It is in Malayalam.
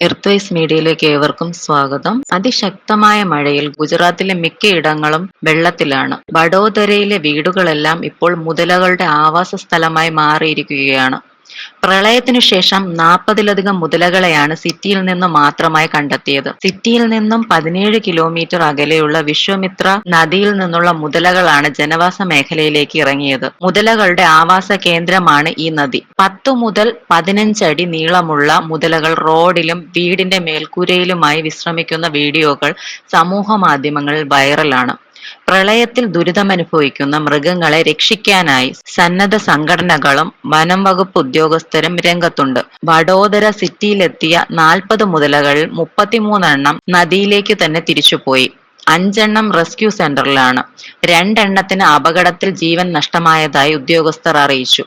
എർത്ത്വൈസ് മീഡിയയിലേക്ക് ഏവർക്കും സ്വാഗതം. അതിശക്തമായ മഴയിൽ ഗുജറാത്തിലെ മിക്ക ഇടങ്ങളും വെള്ളത്തിലാണ്. വഡോദരയിലെ വീടുകളെല്ലാം ഇപ്പോൾ മുതലകളുടെ ആവാസ സ്ഥലമായി മാറിയിരിക്കുകയാണ്. പ്രളയത്തിനു ശേഷം നാൽപ്പതിലധികം മുതലകളെയാണ് സിറ്റിയിൽ നിന്ന് മാത്രമായി കണ്ടെത്തിയത്. സിറ്റിയിൽ നിന്നും പതിനേഴ് കിലോമീറ്റർ അകലെയുള്ള വിശ്വമിത്ര നദിയിൽ നിന്നുള്ള മുതലകളാണ് ജനവാസ മേഖലയിലേക്ക് ഇറങ്ങിയത്. മുതലകളുടെ ആവാസ കേന്ദ്രമാണ് ഈ നദി. പത്തു മുതൽ പതിനഞ്ചടി നീളമുള്ള മുതലകൾ റോഡിലും വീടിന്റെ മേൽക്കൂരയിലുമായി വിശ്രമിക്കുന്ന വീഡിയോകൾ സമൂഹ മാധ്യമങ്ങളിൽ വൈറലാണ്. പ്രളയത്തിൽ ദുരിതമനുഭവിക്കുന്ന മൃഗങ്ങളെ രക്ഷിക്കാനായി സന്നദ്ധ സംഘടനകളും വനം വകുപ്പ് ഉദ്യോഗസ്ഥരും രംഗത്തുണ്ട്. വഡോദര സിറ്റിയിലെത്തിയ നാൽപ്പത് മുതലകളിൽ മുപ്പത്തിമൂന്നെണ്ണം നദിയിലേക്ക് തന്നെ തിരിച്ചുപോയി. അഞ്ചെണ്ണം റെസ്ക്യൂ സെന്ററിലാണ്. രണ്ടെണ്ണത്തിന് അപകടത്തിൽ ജീവൻ നഷ്ടമായതായി ഉദ്യോഗസ്ഥർ അറിയിച്ചു.